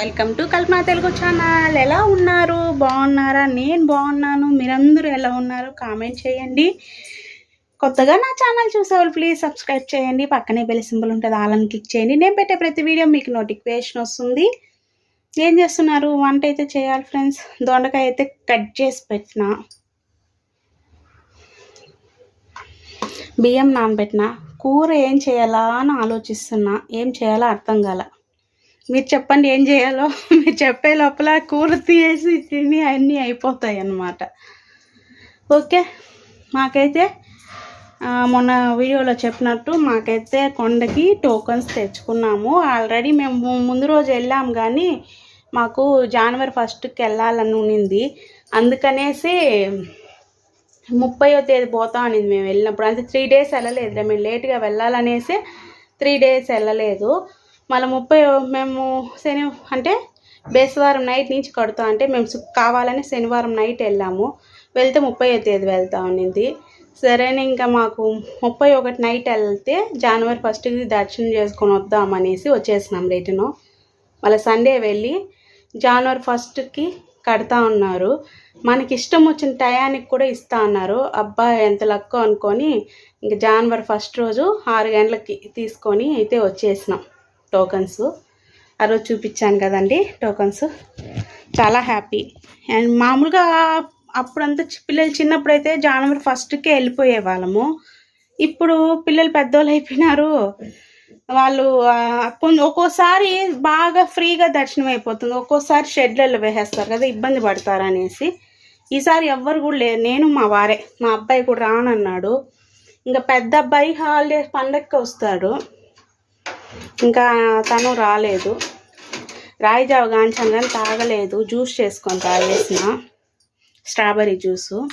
Welcome to Kalpana Telugu channel. ఎలా ఉన్నారు? బాగున్నారా? నేను బాగున్నాను. మీరందరూ ఎలా ఉన్నారు? కామెంట్ చేయండి. కొత్తగా నా ఛానల్ చూసేవాళ్ళు ప్లీజ్ సబ్స్క్రైబ్ చేయండి. పక్కనే బెల్ సింబల్ ఉంటుంది ఆలని క్లిక్ చేయండి. నేను పెట్టే ప్రతి వీడియో మీకు నోటిఫికేషన్ వస్తుంది. ఏం చేస్తున్నారు? వంట అయితే చేయాలి ఫ్రెండ్స్ దొండకాయ అయితే కట్ చేసి పెట్టిన. బియ్యం నానబెట్టిన. కూర ఏం చేయాలా అని ఆలోచిస్తున్నా. ఏం చేయాలో అర్థం కాల. మీరు చెప్పండి ఏం చేయాలో. మీరు చెప్పే లోపల కూర తీసి తిని అన్నీ అయిపోతాయి అన్నమాట. ఓకే మాకైతే మొన్న వీడియోలో చెప్పినట్టు మాకైతే కొండకి టోకన్స్ తెచ్చుకున్నాము. ఆల్రెడీ మేము ముందు రోజు వెళ్ళాం కానీ మాకు జనవరి ఫస్ట్కి వెళ్ళాలని ఉన్నింది. అందుకనేసి ముప్పయో తేదీ పోతాం అనేది మేము వెళ్ళినప్పుడు. అంటే త్రీ డేస్ వెళ్ళలేదు మేము లేట్గా వెళ్ళాలనేసి త్రీ డేస్ వెళ్ళలేదు. మళ్ళీ ముప్పై మేము శని అంటే బేసవారం నైట్ నుంచి కడతాం అంటే మేము కావాలని శనివారం నైట్ వెళ్ళాము. వెళ్తే ముప్పై తేదీ వెళ్తా ఉన్నింది సరేనే ఇంకా మాకు ముప్పై ఒకటి నైట్ వెళ్తే జనవరి ఫస్ట్కి దర్శనం చేసుకొని వద్దామనేసి వచ్చేసినాం రిటర్ను. మళ్ళీ సండే వెళ్ళి జనవరి ఫస్ట్కి కడతా ఉన్నారు. మనకి ఇష్టం వచ్చిన టయానికి కూడా ఇస్తా అన్నారు. అబ్బా ఎంత లక్కో అనుకొని ఇంక జనవరి ఫస్ట్ రోజు ఆరు గంటలకి తీసుకొని అయితే వచ్చేసినాం. టోకన్స్ ఆ రోజు చూపించాను కదండి టోకన్స్ చాలా హ్యాపీ అండ్ మామూలుగా అప్పుడంతా చి- పిల్లలు చిన్నప్పుడైతే జనవరి ఫస్ట్కే వెళ్ళిపోయే వాళ్ళము ఇప్పుడు పిల్లలు పెద్దోళ్ళు అయిపోయినారు. వాళ్ళు కొంచెం ఒక్కోసారి బాగా ఫ్రీగా దర్శనం అయిపోతుంది. ఒక్కోసారి షెడ్లలో వేసేస్తారు కదా ఇబ్బంది పడతారు అనేసి. ఈసారి ఎవ్వరు కూడా లేరు నేను మా వారే. మా అబ్బాయి కూడా రానన్నాడు. ఇంకా పెద్ద అబ్బాయి హాలిడే పండగకి వస్తాడు. ఇంకా తను రాలేదు. రాయి జావ కానీ తాగలేదు. జ్యూస్ చేసుకొని తాగేసిన. Strawberry juice.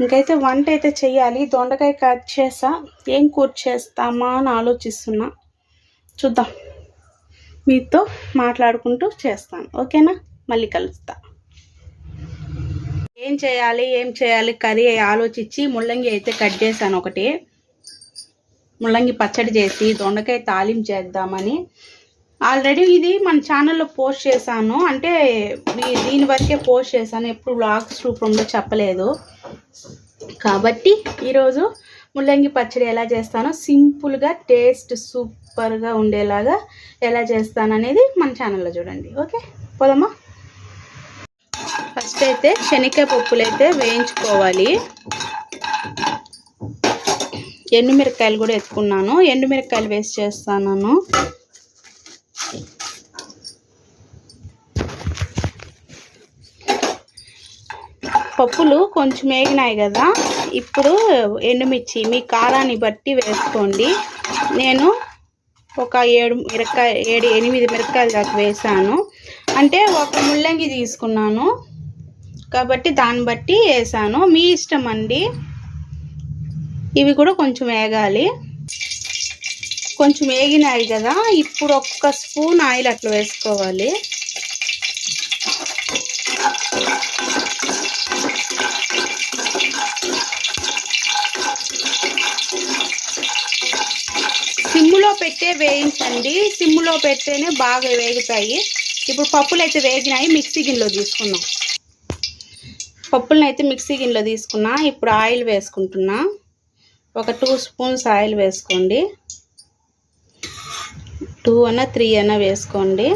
ఇంకైతే వంట అయితే చెయ్యాలి. దొండకాయ కట్ చేసా. ఏం కూర చేస్తామా అని ఆలోచిస్తున్నా. చూద్దాం. మీతో మాట్లాడుకుంటూ చేస్తాను. ఓకేనా? మళ్ళీ కలుస్తా. ఏం చేయాలి? ఏం చేయాలి? కర్రీ ఆలోచించి ముల్లంగి అయితే కట్ చేశాను ఒకటి. ముల్లంగి పచ్చడి చేసి దొండకాయ తాలింపు చేద్దామని. ఆల్రెడీ ఇది మన ఛానల్లో పోస్ట్ చేశాను. అంటే దీని వరకే పోస్ట్ చేశాను. ఎప్పుడు వ్లాగ్స్ రూపంలో చెప్పలేదు. కాబట్టి ఈరోజు ముల్లంగి పచ్చడి ఎలా చేస్తానో సింపుల్గా టేస్ట్ సూపర్గా ఉండేలాగా ఎలా చేస్తాను అనేది మన ఛానల్లో చూడండి. ఓకే పోదమ్మా ఫస్ట్ అయితే శనగకాయ పప్పులు అయితే వేయించుకోవాలి. ఎండుమిరకాయలు కూడా ఎత్తుకున్నాను. ఎండుమిరకాయలు వేసి చేస్తాను పప్పులు కొంచెం వేగినాయి కదా ఇప్పుడు ఎండుమిర్చి మీ కారాన్ని బట్టి వేసుకోండి. నేను ఒక ఏడు మిరకాయ ఏడు ఎనిమిది మిరపకాయలు దాకా వేసాను. అంటే ఒక ముల్లంగి తీసుకున్నాను. కాబట్టి దాన్ని బట్టి వేసాను. మీ ఇష్టం అండి? ఇవి కూడా కొంచెం వేగాలి. కొంచెం వేగినాయి కదా ఇప్పుడు ఒక్క స్పూన్ ఆయిల్ అట్లా వేసుకోవాలి. సిమ్ములో పెట్టే వేయించండి. సిమ్లో పెడితేనే బాగా వేగుతాయి. ఇప్పుడు పప్పులు అయితే వేగినాయి మిక్సీ గిన్నెలో తీసుకున్నాం పప్పులను అయితే మిక్సీ గిన్నెలో తీసుకున్నా ఇప్పుడు ఆయిల్ వేసుకుంటున్నా. ఒక టూ స్పూన్స్ ఆయిల్ వేసుకోండి. టూ అన్న త్రీ అన్న వేసుకోండి.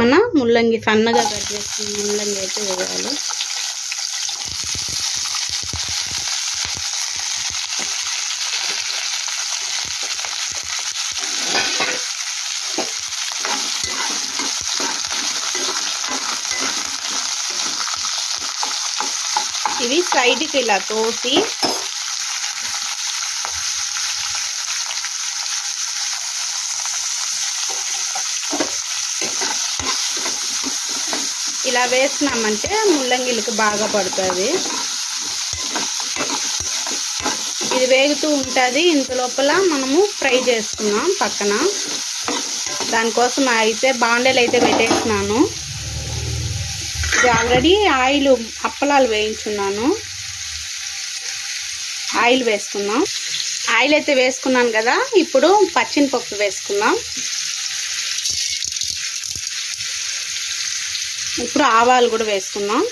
మన ముల్లంగి సన్నగా కట్ చేసుకున్న ముల్లంగి అయితే వేయాలి. ఇవి సైడ్కి ఇలా తోసి ఇలా వేసినామంటే ముల్లంగిలకి బాగా పడుతుంది. ఇది వేగుతూ ఉంటుంది. ఇంత లోపల మనము ఫ్రై చేసుకున్నాం పక్కన. దానికోసం అయితే బాండెలు అయితే పెట్టేసినాను. ఇది ఆల్రెడీ ఆయిల్ అప్పలాలు వేయించున్నాను. ఆయిల్ వేసుకున్నాం. ఆయిల్ అయితే వేసుకున్నాను కదా ఇప్పుడు పచ్చిన వేసుకున్నాం. ఇప్పుడు ఆవాలు కూడా వేసుకున్నాం.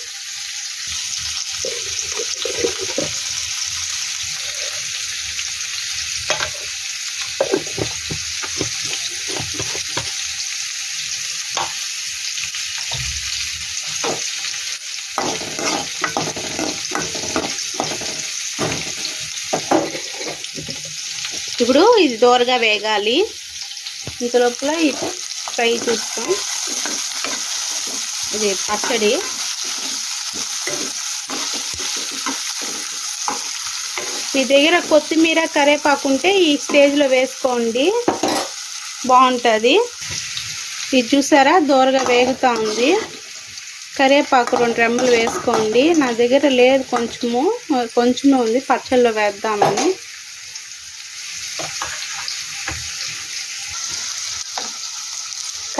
ఇప్పుడు ఇది దోరగా వేగాలి. ఇంత లోపల ఫ్రై చూస్తాం. ఇది పచ్చడి. మీ దగ్గర కొత్తిమీర కరేపాకు ఉంటే ఈ స్టేజ్లో వేసుకోండి. బాగుంటుంది. ఇది చూసారా? దోరగా వేగుతూ ఉంది. కరేపాకు రెండు రెమ్మలు వేసుకోండి. నా దగ్గర లేదు కొంచెము కొంచెమే ఉంది. పచ్చళ్ళలో వేద్దామని.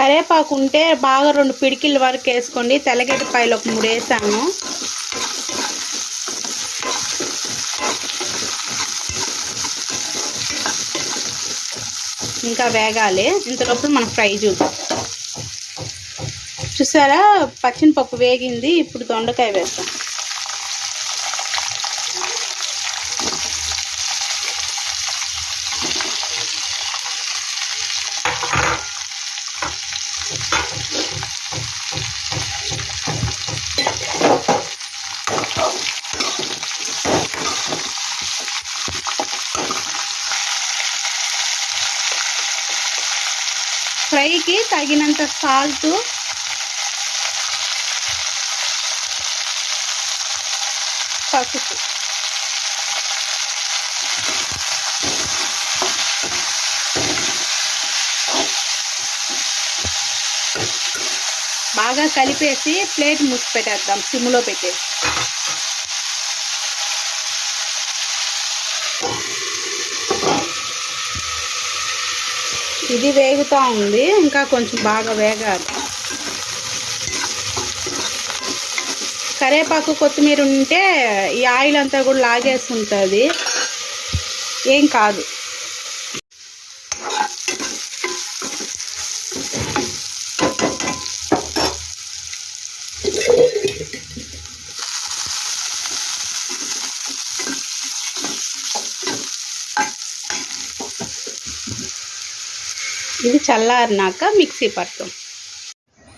కరేపాకు ఉంటే బాగా రెండు పిడికిల వరకు వేసుకోండి. తెల్లగడ్డపాయలు ఒక మూడు వేసాను. ఇంకా వేగాలి. ఇంతలోపు మనం ఫ్రై చూద్దాం. చూసారా? పచ్చిన పప్పు వేగింది. ఇప్పుడు దొండకాయ వేస్తాం. ఫ్రైకి తగినంత సాల్ట్. పసుపు. బాగా కలిపేసి ప్లేట్ మూసి పెట్టేద్దాం సిమ్లో పెట్టేసి. ఇది వేగుతూ ఉంది ఇంకా కొంచెం బాగా వేగాలి. కరేపాకు కొత్తిమీర ఉంటే ఈ ఆయిల్ అంతా కూడా లాగేస్తుంటుంది ఏం కాదు. ఇది చల్లారినాక మిక్సీ పడతాం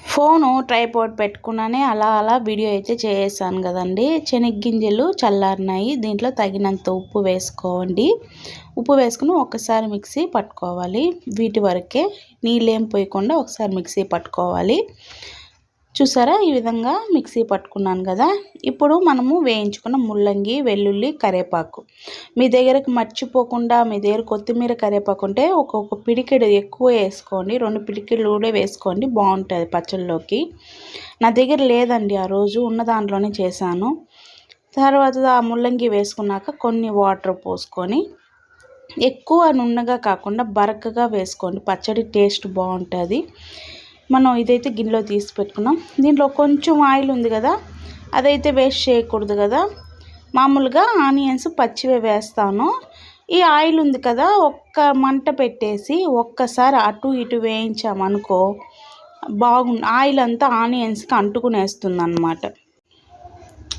ఫోను ట్రైపోర్ట్ పెట్టుకున్నానే అలా అలా వీడియో అయితే చేసాను కదండి. శనగ్గింజలు చల్లారినాయి. దీంట్లో తగినంత ఉప్పు వేసుకోండి. ఉప్పు వేసుకుని ఒకసారి మిక్సీ పట్టుకోవాలి. వీటి వరకే నీళ్ళేం పోయకుండా ఒకసారి మిక్సీ పట్టుకోవాలి. చూసారా? ఈ విధంగా మిక్సీ పట్టుకున్నాను కదా? ఇప్పుడు మనము వేయించుకున్న ముల్లంగి వెల్లుల్లి కరేపాకు. మీ దగ్గరకు మర్చిపోకుండా మీ దగ్గర కొత్తిమీర కరేపాకు ఉంటే ఒక్కొక్క పిడికెడు ఎక్కువ వేసుకోండి. రెండు పిడికెడు కూడా వేసుకోండి. బాగుంటుంది పచ్చళ్ళలోకి. నా దగ్గర లేదండి ఆ రోజు. ఉన్న దాంట్లోనే చేశాను. తర్వాత ఆ ముల్లంగి వేసుకున్నాక కొన్ని వాటర్ పోసుకొని ఎక్కువ నున్నగా కాకుండా బరకగా వేసుకోండి. పచ్చడి టేస్ట్ బాగుంటుంది. మనం ఇదైతే గిన్నెలో తీసి పెట్టుకున్నాం. దీంట్లో కొంచెం ఆయిల్ ఉంది కదా అదైతే వేస్ట్ చేయకూడదు కదా. మామూలుగా ఆనియన్స్ పచ్చివే వేస్తాను. ఈ ఆయిల్ ఉంది కదా ఒక్క మంట పెట్టేసి ఒక్కసారి అటు ఇటు వేయించామనుకో బాగు ఆయిల్ అంతా ఆనియన్స్కి అంటుకునేస్తుంది అనమాట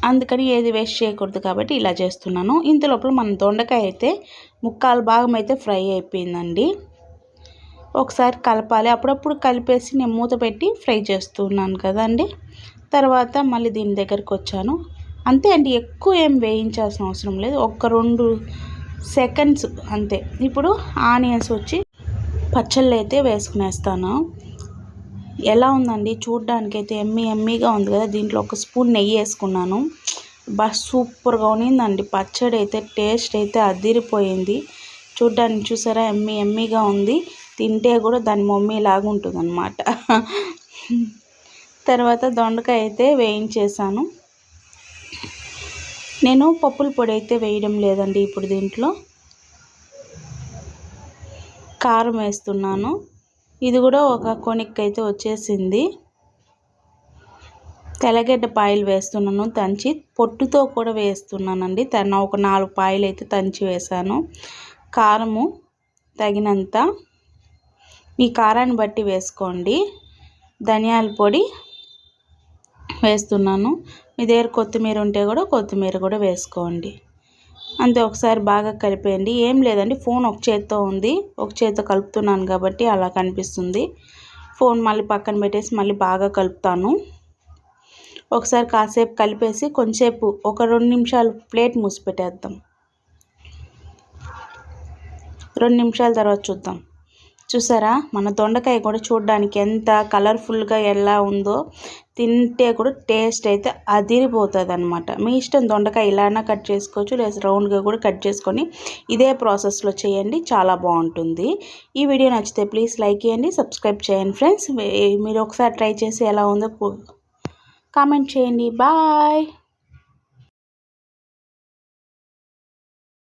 అందుకని ఏది వేస్ట్ చేయకూడదు కాబట్టి ఇలా చేస్తున్నాను. ఇంత లోపల మన దొండకాయ అయితే ముక్కాలు భాగం అయితే ఫ్రై అయిపోయిందండి. ఒకసారి కలపాలి. అప్పుడప్పుడు కలిపేసి నేను మూత పెట్టి ఫ్రై చేస్తున్నాను కదండి. తర్వాత మళ్ళీ దీని దగ్గరికి వచ్చాను. అంతే అండి ఎక్కువ ఏం వేయించాల్సిన అవసరం లేదు. ఒక రెండు సెకండ్స్ అంతే. ఇప్పుడు ఆనియన్స్ వచ్చి పచ్చళ్ళు అయితే వేసుకునేస్తాను. ఎలా ఉందండి? చూడ్డానికి అయితే ఎమ్మి ఎమ్మిగా ఉంది కదా. దీంట్లో ఒక స్పూన్ నెయ్యి వేసుకున్నాను. బా సూపర్గా ఉన్నిందండి. పచ్చడి అయితే టేస్ట్ అయితే అదిరిపోయింది. చూడ్డానికి చూసారా? ఎమ్మి ఎమ్మిగా ఉంది. తింటే కూడా దాని మమ్మీ లాగా ఉంటుంది అనమాట తర్వాత దొండకాయ అయితే వేయించేసాను నేను పప్పుల పొడి అయితే వేయడం లేదండి ఇప్పుడు దీంట్లో. కారం వేస్తున్నాను. ఇది కూడా ఒక కొనిక్ అయితే వచ్చేసింది. తెల్లగడ్డ పాయలు వేస్తున్నాను తంచి. పొట్టుతో కూడా వేస్తున్నానండి. తన ఒక నాలుగు పాయలు అయితే తంచి వేసాను కారము తగినంత మీ కారాన్ని బట్టి వేసుకోండి. ధనియాల పొడి వేస్తున్నాను. మీ దగ్గర కొత్తిమీర ఉంటే కూడా కొత్తిమీర కూడా వేసుకోండి. అంతే ఒకసారి బాగా కలిపేయండి. ఏం లేదండి ఫోన్ ఒక చేత్తో ఉంది. ఒక చేత్తో కలుపుతున్నాను కాబట్టి అలా కనిపిస్తుంది. ఫోన్ మళ్ళీ పక్కన పెట్టేసి మళ్ళీ బాగా కలుపుతాను. ఒకసారి కాసేపు కలిపేసి కొంచెంసేపు ఒక రెండు నిమిషాలు ప్లేట్ మూసి పెట్టేద్దాం రెండు నిమిషాల తర్వాత చూద్దాం. చూసారా? మన దొండకాయ కూడా చూడడానికి ఎంత కలర్ఫుల్గా ఎలా ఉందో తింటే కూడా టేస్ట్ అయితే అదిరిపోతుంది అనమాట మీ ఇష్టం దొండకాయ ఇలానా కట్ చేసుకోవచ్చు లేదా రౌండ్గా కూడా కట్ చేసుకొని ఇదే ప్రాసెస్లో చేయండి చాలా బాగుంటుంది. ఈ వీడియో నచ్చితే ప్లీజ్ లైక్ చేయండి సబ్స్క్రైబ్ చేయండి ఫ్రెండ్స్. మీరు ఒకసారి ట్రై చేసి ఎలా ఉందో కామెంట్ చేయండి. బాయ్!